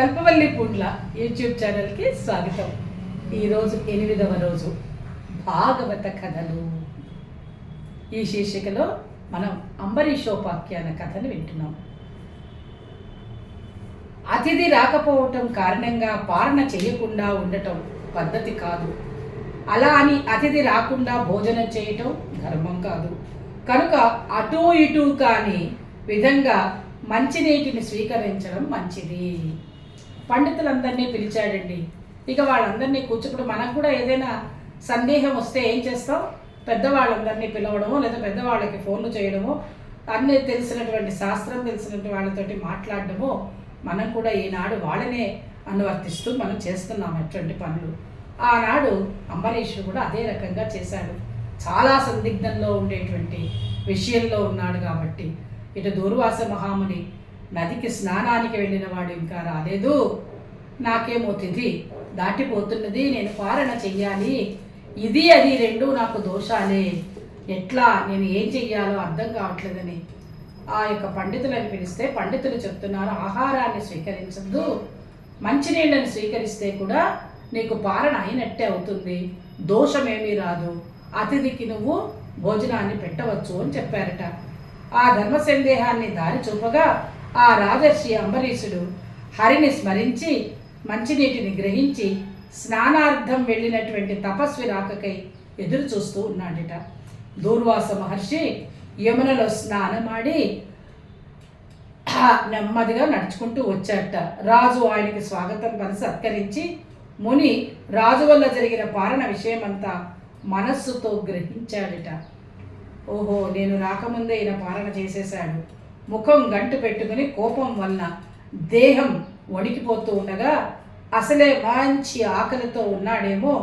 కల్పవల్లి పుండ్ల YouTube ఛానల్కి స్వాగతం. ఈరోజు ఎనిమిదవ రోజు భాగవత కథలు. ఈ శీర్షికలో మనం అంబరీషోపాఖ్యాన కథను వింటున్నాం. అతిథి రాకపోవటం కారణంగా పాలన చేయకుండా ఉండటం పద్ధతి కాదు. అలా అని అతిథి రాకుండా భోజనం చేయటం ధర్మం కాదు. కనుక అటూ ఇటూ కాని విధంగా మంచినీటిని స్వీకరించడం మంచిది. పండితులందరినీ పిలిచాడండి. ఇక వాళ్ళందరినీ కూర్చుప్పుడు మనకు కూడా ఏదైనా సందేహం వస్తే ఏం చేస్తాం? పెద్దవాళ్ళందరినీ పిలవడమో లేదా పెద్దవాళ్ళకి ఫోన్లు చేయడమో అన్నీ తెలిసినటువంటి శాస్త్రం తెలిసినటువంటి వాళ్ళతోటి మాట్లాడడమో మనం కూడా ఈనాడు వాళ్ళనే అనువర్తిస్తూ మనం చేస్తున్నాం అటువంటి పనులు. ఆనాడు అంబరీషుడు కూడా అదే రకంగా చేశాడు. చాలా సందిగ్ధంలో ఉండేటువంటి విషయంలో ఉన్నాడు కాబట్టి. ఇటు దూర్వాస మహాముని నదికి స్నానానికి వెళ్ళిన వాడు ఇంకా రాలేదు. నాకేమో తిథి దాటిపోతున్నది నేను పాలన చెయ్యాలి. ఇది అది రెండు నాకు దోషాలే. ఎట్లా? నేను ఏం చెయ్యాలో అర్థం కావట్లేదని. ఆ యొక్క పండితులను పిలిస్తే పండితులు చెప్తున్నారు ఆహారాన్ని స్వీకరించద్దు. మంచినీళ్ళని స్వీకరిస్తే కూడా నీకు పాలన అయినట్టే అవుతుంది. దోషమేమీ రాదు. అతిథికి నువ్వు భోజనాన్ని పెట్టవచ్చు అని చెప్పారట. ఆ ధర్మ సందేహాన్ని దారి చూపగా ఆ రాజర్షి అంబరీషుడు హరిని స్మరించి మంచినీటిని గ్రహించి స్నానార్థం వెళ్ళినటువంటి తపస్వి రాకకై ఎదురు చూస్తూ ఉన్నాడట. దూర్వాస మహర్షి యమునలో స్నానమాడి నెమ్మదిగా నడుచుకుంటూ వచ్చాట రాజు ఆయనకి స్వాగతం పని సత్కరించి ముని రాజు వల్ల జరిగిన పాలన విషయమంతా మనస్సుతో గ్రహించాడట. ఓహో నేను రాకముందే ఈయన పాలన చేసేశాడు. ముఖం గంటు పెట్టుకుని కోపం వలన దేహం వణికిపోతూ ఉండగా అసలే మంచి ఆకలితో ఉన్నాడేమో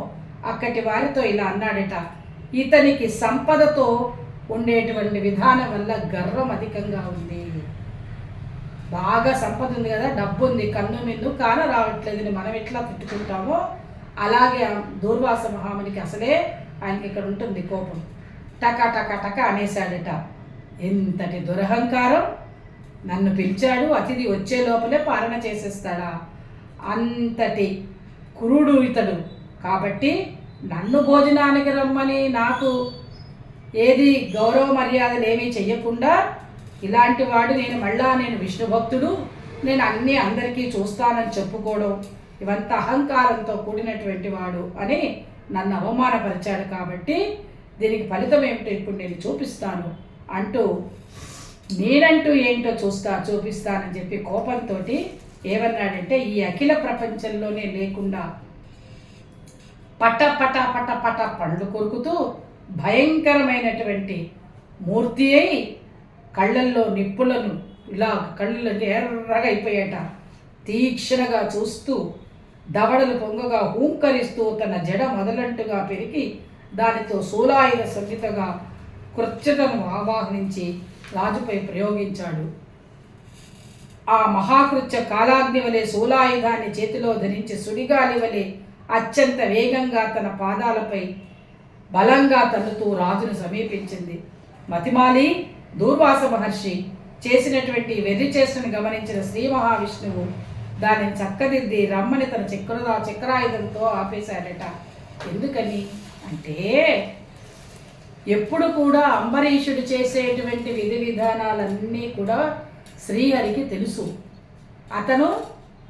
అక్కటి వారితో ఇలా అన్నాడట. ఇతనికి సంపదతో ఉండేటువంటి విధానం వల్ల గర్వం అధికంగా ఉంది. బాగా సంపద ఉంది కదా డబ్బు ఉంది కన్ను మిన్ను కాన రావట్లేదని మనం ఎట్లా తిట్టుకుంటామో అలాగే దూర్వాస మహామునికి అసలే ఆయనకి ఇక్కడ ఉంటుంది కోపం. టక టక టక అనేశాడట. ఎంతటి దురహంకారం! నన్ను పిలిచాడు అతిథి వచ్చే లోపలే పాలన చేసేస్తాడా? అంతటి కురుడు ఇతడు. కాబట్టి నన్ను భోజనానికి రమ్మని నాకు ఏది గౌరవ మర్యాదలు ఏమీ చెయ్యకుండా ఇలాంటి వాడు నేను మళ్ళా నేను విష్ణు భక్తుడు. నేను అన్నీ అందరికీ చూస్తానని చెప్పుకోవడం ఇవంతా అహంకారంతో కూడినటువంటి వాడు అని నన్ను అవమానపరిచాడు కాబట్టి దీనికి ఫలితం ఏమిటో ఇప్పుడు నేను చూపిస్తాను. అంటూ నేనంటూ ఏంటో చూస్తా చూపిస్తానని చెప్పి కోపంతో ఏమన్నాడంటే ఈ అఖిల ప్రపంచంలోనే లేకుండా పట పట పట పట పండ్లు కొరుకుతూ భయంకరమైనటువంటి మూర్తి అయి కళ్ళల్లో నిప్పులను ఇలా కళ్ళు ఎర్రగా అయిపోయాట. తీక్షణగా చూస్తూ దవడలు పొంగగా హూంకరిస్తూ తన జడ మొదలంటుగా పెరిగి దానితో శూలాయుధ సంహితగా కృత్యతను ఆవాహనించి రాజుపై ప్రయోగించాడు. ఆ మహాకృత్య కాలాగ్ని వలె శూలాయుధాన్ని చేతిలో ధరించి సుడిగాలి వలె అత్యంత వేగంగా తన పాదాలపై బలంగా తన్నుతూ రాజును సమీపించింది. మతిమాలి దూర్వాస మహర్షి చేసినటువంటి వెర్రి చేష్టను గమనించిన శ్రీ మహావిష్ణువు దానిని చక్కదిద్ది రమ్మని తన చక్రదా చక్రాయుధంతో ఆపేశాడట ఎందుకని? అంటే ఎప్పుడు కూడా అంబరీషుడు చేసేటువంటి విధి విధానాలన్నీ కూడా శ్రీహరికి తెలుసు. అతను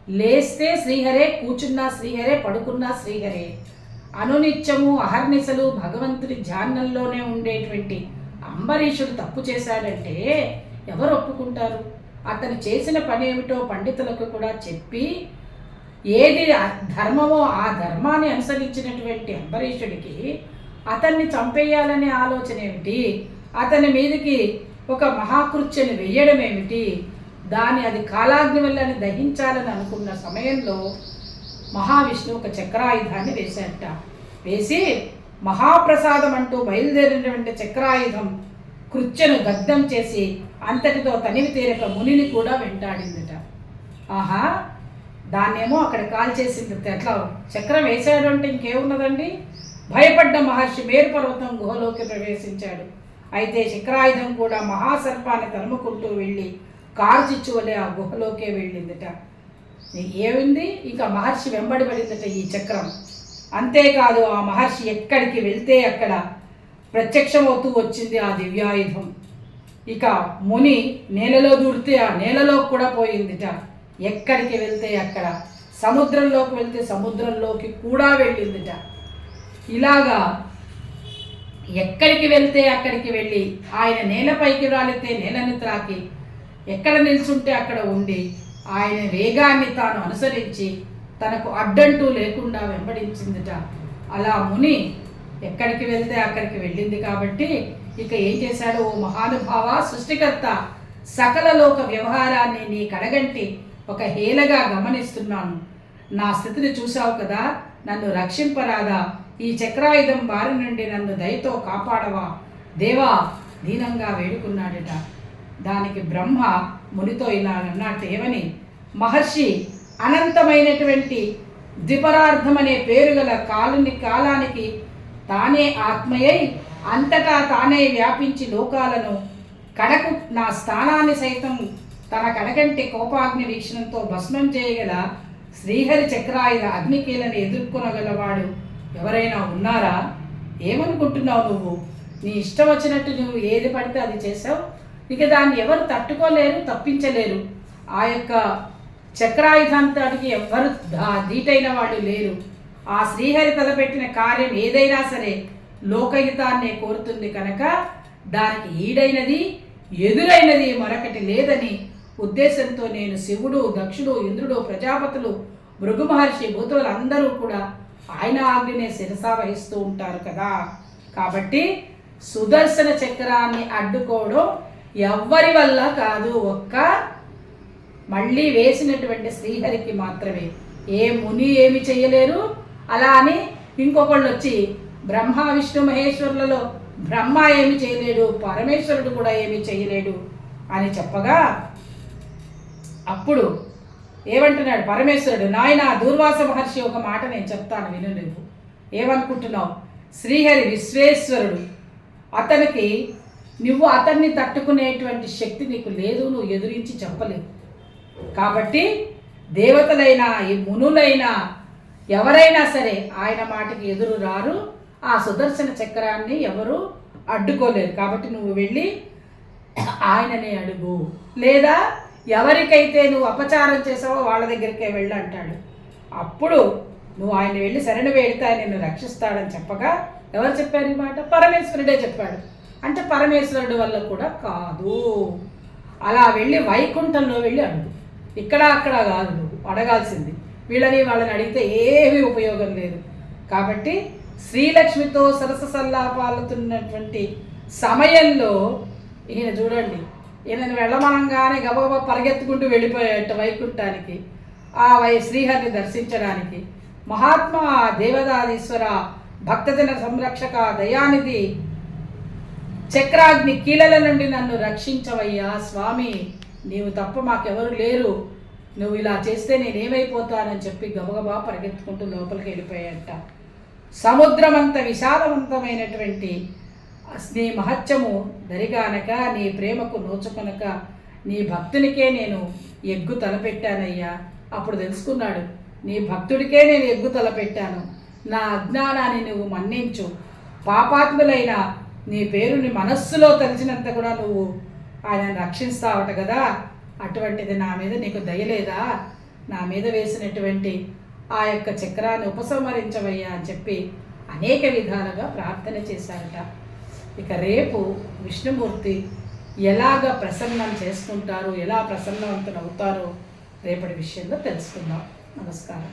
లేస్తే శ్రీహరే కూర్చున్నా శ్రీహరే పడుకున్నా శ్రీహరే. అనునిత్యము అహర్నిశలు భగవంతుడి ధ్యానంలోనే ఉండేటువంటి అంబరీషుడు తప్పు చేశాడంటే ఎవరు ఒప్పుకుంటారు? అతను చేసిన పని ఏమిటో పండితులకు కూడా చెప్పి ఏది ధర్మమో ఆ ధర్మాన్ని అనుసరించినటువంటి అంబరీషుడికి అతన్ని చంపేయాలనే ఆలోచన ఏమిటి? అతని మీదకి ఒక మహాకృత్యని వెయ్యడం ఏమిటి? దాని అది కాలాగ్ని వల్లని దహించాలని అనుకున్న సమయంలో మహావిష్ణు ఒక చక్రాయుధాన్ని వేశాట వేసి మహాప్రసాదం అంటూ బయలుదేరినటువంటి చక్రాయుధం కృత్యను గద్దం చేసి అంతటితో తనివి తీరక మునిని కూడా వెంటాడిందట. ఆహా దాన్నేమో అక్కడ కాల్ చేసింది ఎట్లా చక్రం వేశాడు అంటే ఇంకేమున్నదండి? భయపడ్డ మహర్షి మేరు పర్వతం గుహలోకి ప్రవేశించాడు. అయితే చక్రాయుధం కూడా మహాసర్పాన్ని తరుముకుంటూ వెళ్ళి కార్చిచ్చు వలె ఆ గుహలోకే వెళ్ళిందట. ఏమింది? ఇంకా మహర్షి వెంబడి పడిందట ఈ చక్రం. అంతేకాదు ఆ మహర్షి ఎక్కడికి వెళ్తే అక్కడ ప్రత్యక్షమవుతూ వచ్చింది ఆ దివ్యాయుధం. ఇక ముని నేలలో దూరితే ఆ నేలలోకి కూడా పోయిందిట. ఎక్కడికి వెళ్తే అక్కడ? సముద్రంలోకి వెళ్తే సముద్రంలోకి కూడా వెళ్ళిందిట. ఇలాగా ఎక్కడికి వెళ్తే అక్కడికి వెళ్ళి ఆయన నేలపైకి రాలితే నేలని త్రాకి ఎక్కడ నిల్చుంటే అక్కడ ఉండి ఆయన వేగాన్ని తాను అనుసరించి తనకు అడ్డంటూ లేకుండా వెంబడించిందిట. అలా ముని ఎక్కడికి వెళ్తే అక్కడికి వెళ్ళింది కాబట్టి ఇక ఏం చేశాడు? ఓ మహానుభావ సృష్టికర్త సకల లోక వ్యవహారాన్ని నీ కడగంటి ఒక హేలగా గమనిస్తున్నాను. నా స్థితిని చూశావు కదా నన్ను రక్షింపరాదా? ఈ చక్రాయుధం బారి నుండి నన్ను దయతో కాపాడవా? దేవా దీనంగా వేడుకున్నాడట. దానికి బ్రహ్మ మునితో ఇలా అన్నట్టు ఏమని? మహర్షి అనంతమైనటువంటి ద్విపరార్థమనే పేరు గల కాలుని కాలానికి తానే ఆత్మయై అంతటా తానే వ్యాపించి లోకాలను కడకు నా స్థానాన్ని సైతం తన కడకంటి కోపాగ్ని వీక్షణంతో భస్మం చేయగల శ్రీహరి చక్రాయుధ అగ్నికీలను ఎదుర్కొనగలవాడు. ఎవరైనా ఉన్నారా? ఏమనుకుంటున్నావు నువ్వు? నీ ఇష్టం వచ్చినట్టు నువ్వు ఏది పడితే అది చేసావు. ఇక దాన్ని ఎవరు తట్టుకోలేరు తప్పించలేరు. ఆ యొక్క చక్రాయుధాంతానికి ఎవ్వరు దా- ధీటైన వాళ్ళు లేరు. ఆ శ్రీహరి తలపెట్టిన కార్యం ఏదైనా సరే లోకహితాన్నే కోరుతుంది కనుక దానికి ఈడైనది ఎదురైనది మరొకటి లేదని ఉద్దేశంతో నేను శివుడు దక్షుడు ఇంద్రుడు ప్రజాపతులు భృగు మహర్షి భూతులు అందరూ కూడా ఆయన ఆజ్ఞనే శిరసా వహిస్తూ ఉంటారు కదా. కాబట్టి సుదర్శన చక్రాన్ని అడ్డుకోవడం ఎవ్వరి వల్ల కాదు. ఒక్క మళ్ళీ వేసినటువంటి శ్రీహరికి మాత్రమే. ఏ ముని ఏమి చేయలేరు అలా అని ఇంకొకళ్ళు వచ్చి బ్రహ్మ విష్ణు మహేశ్వరులలో బ్రహ్మ ఏమి చేయలేడు పరమేశ్వరుడు కూడా ఏమి చేయలేడు అని చెప్పగా అప్పుడు ఏమంటున్నాడు? పరమేశ్వరుడు నాయన దూర్వాస మహర్షి ఒక మాట నేను చెప్తాను విను నువ్వు. ఏమనుకుంటున్నావు? శ్రీహరి విశ్వేశ్వరుడు అతనికి నువ్వు అతన్ని తట్టుకునేటువంటి శక్తి నీకు లేదు నువ్వు ఎదురించి చెప్పలేవు కాబట్టి దేవతలైనా ఈ మునులైనా ఎవరైనా సరే ఆయన మాటకి ఎదురు రారు. ఆ సుదర్శన చక్రాన్ని ఎవరు అడ్డుకోలేరు. కాబట్టి నువ్వు వెళ్ళి ఆయననే అడుగు. లేదా ఎవరికైతే నువ్వు అపచారం చేసావో వాళ్ళ దగ్గరికే వెళ్ళి అంటాడు. అప్పుడు నువ్వు ఆయన వెళ్ళి శరణు వేడితే ఆయన నిన్ను రక్షిస్తాడని చెప్పగా ఎవరు చెప్పారు ఈ మాట? పరమేశ్వరుడే చెప్పాడు. అంటే పరమేశ్వరుడు వల్ల కూడా కాదు. అలా వెళ్ళి వైకుంఠంలో వెళ్ళి అడుగు. ఇక్కడ అక్కడ కాదు నువ్వు అడగాల్సింది. వీళ్ళని వాళ్ళని అడిగితే ఏమీ ఉపయోగం లేదు. కాబట్టి శ్రీలక్ష్మితో సరస సల్లాపాలుతున్నటువంటి సమయంలో ఈయన చూడండి ఈయనను వెళ్ళమనంగానే గబగబా పరిగెత్తుకుంటూ వెళ్ళిపోయేట వైకుంఠానికి ఆ వై శ్రీహరిని దర్శించడానికి. మహాత్మా దేవదాదీశ్వర భక్తజన సంరక్షక దయానిధి చక్రాగ్ని కీలల నుండి నన్ను రక్షించవయ్యా స్వామి. నీవు తప్ప మాకెవరు లేరు. నువ్వు ఇలా చేస్తే నేనేమైపోతానని చెప్పి గబగబా పరిగెత్తుకుంటూ లోపలికి వెళ్ళిపోయాట. సముద్రమంత విశాలవంతమైనటువంటి నీ మహత్యము. దరిగానక నీ ప్రేమకు నోచుకొనక నీ భక్తునికే నేను ఎగ్గు తలపెట్టానయ్యా. అప్పుడు తెలుసుకున్నాడు నీ భక్తుడికే నేను ఎగ్గు తలపెట్టాను. నా అజ్ఞానాన్ని నువ్వు మన్నించు. పాపాత్ములైన నీ పేరుని మనస్సులో తలిచినంత కూడా నువ్వు ఆయన రక్షిస్తావట కదా అటువంటిది నా మీద నీకు దయలేదా నా మీద వేసినటువంటి ఆ యొక్క చక్రాన్ని ఉపసంహరించవయ్యా అని చెప్పి అనేక విధాలుగా ప్రార్థన చేశారట. ఇక రేపు విష్ణుమూర్తి ఎలాగ ప్రసన్నం చేసుకుంటారు ఎలా ప్రసన్నవంతులు అవుతారో రేపటి విషయంలో తెలుసుకుందాం. నమస్కారం.